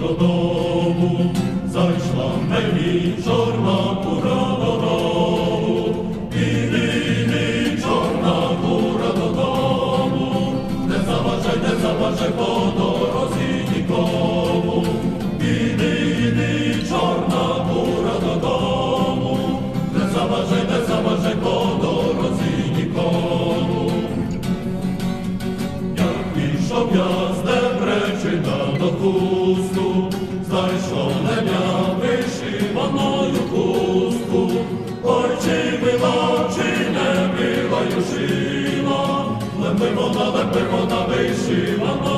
Додому зайшла мені чорна до кусту, зайшов леня вишиваною кустку, ой чи чи не мила юшина, лепи вона, лепи вона вишивана.